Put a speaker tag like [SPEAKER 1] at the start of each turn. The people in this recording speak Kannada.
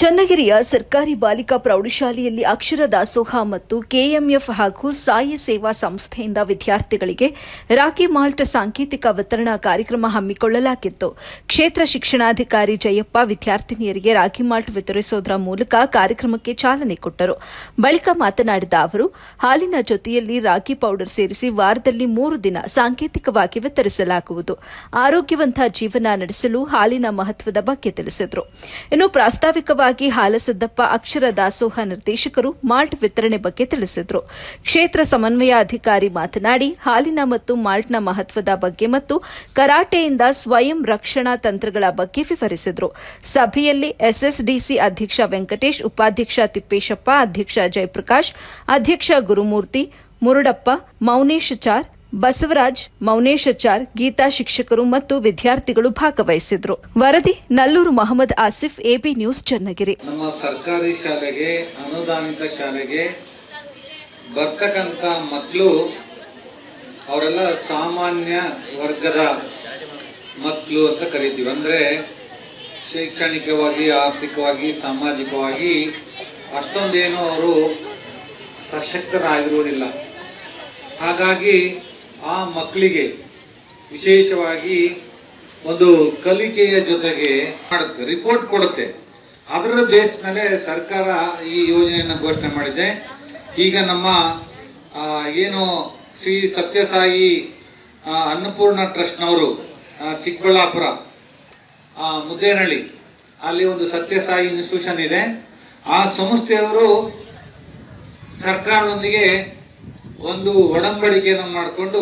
[SPEAKER 1] ಚನ್ನಗಿರಿಯ ಸರ್ಕಾರಿ ಬಾಲಿಕಾ ಪ್ರೌಢಶಾಲೆಯಲ್ಲಿ ಅಕ್ಷರ ದಾಸೋಹ ಮತ್ತು ಕೆಎಂಎಫ್ ಹಾಗೂ ಸಾಯಿ ಸೇವಾ ಸಂಸ್ಥೆಯಿಂದ ವಿದ್ಯಾರ್ಥಿಗಳಿಗೆ ರಾಖಿ ಮಾಲ್ಟ್ ಸಾಂಕೇತಿಕ ವಿತರಣಾ ಕಾರ್ಯಕ್ರಮ ಹಮ್ಮಿಕೊಳ್ಳಲಾಗಿತ್ತು. ಕ್ಷೇತ್ರ ಶಿಕ್ಷಣಾಧಿಕಾರಿ ಜಯಪ್ಪ ವಿದ್ಯಾರ್ಥಿನಿಯರಿಗೆ ರಾಖಿ ಮಾಲ್ಟ್ ವಿತರಿಸುವುದರ ಮೂಲಕ ಕಾರ್ಯಕ್ರಮಕ್ಕೆ ಚಾಲನೆ ಕೊಟ್ಟರು. ಬಳಿಕ ಮಾತನಾಡಿದ ಅವರು, ಹಾಲಿನ ಜೊತೆಯಲ್ಲಿ ರಾಗಿ ಪೌಡರ್ ಸೇರಿಸಿ ವಾರದಲ್ಲಿ ಮೂರು ದಿನ ಸಾಂಕೇತಿಕವಾಗಿ ವಿತರಿಸಲಾಗುವುದು. ಆರೋಗ್ಯವಂತ ಜೀವನ ನಡೆಸಲು ಹಾಲಿನ ಮಹತ್ವದ ಬಗ್ಗೆ ತಿಳಿಸಿದರು. ಇನ್ನು ಪ್ರಾಸ್ತಾವಿಕವಾಗಿ ಹಾಲಸದ್ದಪ್ಪ ಅಕ್ಷರ ದಾಸೋಹ ನಿರ್ದೇಶಕರು ಮಾಲ್ಟ್ ವಿತರಣೆ ಬಗ್ಗೆ ತಿಳಿಸಿದರು. ಕ್ಷೇತ್ರ ಸಮನ್ವಯ ಅಧಿಕಾರಿ ಮಾತನಾಡಿ, ಹಾಲಿನ ಮತ್ತು ಮಾಲ್ಟ್ನ ಮಹತ್ವದ ಬಗ್ಗೆ ಮತ್ತು ಕರಾಟೆಯಿಂದ ಸ್ವಯಂ ರಕ್ಷಣಾ ತಂತ್ರಗಳ ಬಗ್ಗೆ ವಿವರಿಸಿದರು. ಸಭೆಯಲ್ಲಿ ಎಸ್ಎಸ್ಡಿಸಿ ಅಧ್ಯಕ್ಷ ವೆಂಕಟೇಶ್, ಉಪಾಧ್ಯಕ್ಷ ತಿಪ್ಪೇಶಪ್ಪ, ಅಧ್ಯಕ್ಷ ಜಯಪ್ರಕಾಶ್, ಅಧ್ಯಕ್ಷ ಗುರುಮೂರ್ತಿ, ಮುರುಡಪ್ಪ ಮೌನೇಶಚಾರ್ ಬಸವರಾಜ್ ಮೌನೇಶಚಾರ್ ಗೀತಾ ಶಿಕ್ಷಕರು ಮತ್ತು ವಿದ್ಯಾರ್ಥಿಗಳು ಭಾಗವಹಿಸಿದ್ರು. ವರದಿ ನಲ್ಲೂರು ಮೊಹಮ್ಮದ್ ಆಸಿಫ್ ಎಬಿ ನ್ಯೂಸ್ ಚನ್ನಗಿರಿ.
[SPEAKER 2] ನಮ್ಮ ಸರ್ಕಾರಿ ಶಾಲೆಗೆ, ಅನುದಾನಿತ ಶಾಲೆಗೆ ಬರ್ತಕ್ಕಂತ ಮಕ್ಕಳು ಅವರೆಲ್ಲ ಸಾಮಾನ್ಯ ವರ್ಗದ ಮಕ್ಕಳು ಅಂತ ಕರಿತೀವಿ. ಅಂದರೆ ಶೈಕ್ಷಣಿಕವಾಗಿ, ಆರ್ಥಿಕವಾಗಿ, ಸಾಮಾಜಿಕವಾಗಿ ಅಷ್ಟೊಂದೇನು ಅವರು ಸಶಕ್ತರಾಗಿರುವುದಿಲ್ಲ. ಹಾಗಾಗಿ ಆ ಮಕ್ಕಳಿಗೆ ವಿಶೇಷವಾಗಿ ಒಂದು ಕಲಿಕೆಯ ಜೊತೆಗೆ ಮಾಡುತ್ತೆ ರಿಪೋರ್ಟ್ ಕೊಡುತ್ತೆ. ಅದರ ಬೇಸ್ ಮೇಲೆ ಸರ್ಕಾರ ಈ ಯೋಜನೆಯನ್ನು ಘೋಷಣೆ ಮಾಡಿದೆ. ಈಗ ನಮ್ಮ ಏನು ಶ್ರೀ ಸತ್ಯಸಾಯಿ ಅನ್ನಪೂರ್ಣ ಟ್ರಸ್ಟ್ನವರು ಚಿಕ್ಕಬಳ್ಳಾಪುರ ಮುದ್ದೇನಹಳ್ಳಿ, ಅಲ್ಲಿ ಒಂದು ಸತ್ಯಸಾಯಿ ಇನ್ಸ್ಟಿಟ್ಯೂಷನ್ ಇದೆ. ಆ ಸಂಸ್ಥೆಯವರು ಸರ್ಕಾರದೊಂದಿಗೆ ಒಂದು ಒಡಂಬಡಿಕೆಯನ್ನು ಮಾಡಿಕೊಂಡು